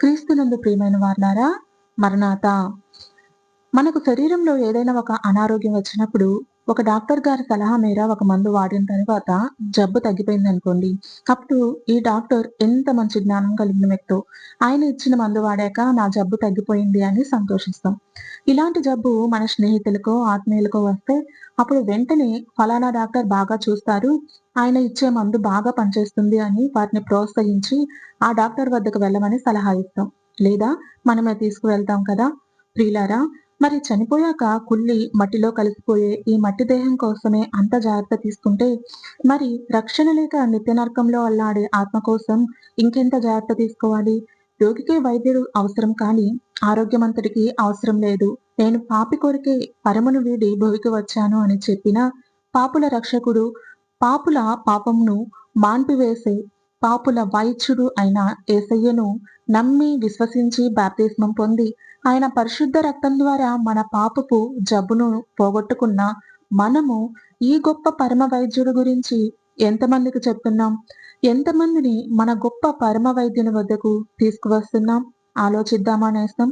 క్రీస్తునందు ప్రియమైన వారులారా మరణాత. మనకు శరీరంలో ఏదైనా ఒక అనారోగ్యం వచ్చినప్పుడు ఒక డాక్టర్ గారి సలహా మేర ఒక మందు వాడిన తర్వాత జబ్బు తగ్గిపోయింది అనుకోండి. అప్పుడు ఈ డాక్టర్ ఎంత మంచి జ్ఞానం కలిగిన వ్యక్తో ఆయన ఇచ్చిన మందు వాడాక నా జబ్బు తగ్గిపోయింది అని సంతోషిస్తాం. ఇలాంటి జబ్బు మన స్నేహితులకో ఆత్మీయులకో వస్తే అప్పుడు వెంటనే ఫలానా డాక్టర్ బాగా చూస్తారు ఆయన ఇచ్చే మందు బాగా పనిచేస్తుంది అని వారిని ప్రోత్సహించి ఆ డాక్టర్ వద్దకు వెళ్ళమని సలహా ఇస్తాం. లేదా మనమే తీసుకువెళ్తాం కదా ప్రియులారా మరి చనిపోయాక కుళ్ళి మట్టిలో కలిసిపోయే ఈ మట్టి దేహం కోసమే అంత జాగ్రత్త తీసుకుంటే మరి రక్షణ లేక నిత్య నరకంలో అల్లాడే ఆత్మ కోసం ఇంకెంత జాగ్రత్త తీసుకోవాలి? రోగికి వైద్యుడు అవసరం కానీ ఆరోగ్యమంతుడికి అవసరం లేదు. నేను పాపి కొరికే పరమును వీడి భూమికి వచ్చాను అని చెప్పిన పాపుల రక్షకుడు పాపుల పాపంను మాన్పివేసే పాపుల వైద్యుడు అయిన ఏసయ్యను నమ్మి విశ్వసించి బాప్తిస్మం పొంది ఆయన పరిశుద్ధ రక్తం ద్వారా మన పాపపు జబ్బును పోగొట్టుకున్న మనము ఈ గొప్ప పరమ వైద్యుడు గురించి ఎంతమందికి చెప్తున్నాం? ఎంతమందిని మన గొప్ప పరమ వైద్యుని వద్దకు తీసుకువస్తున్నాం? ఆలోచిద్దామా నేస్తం?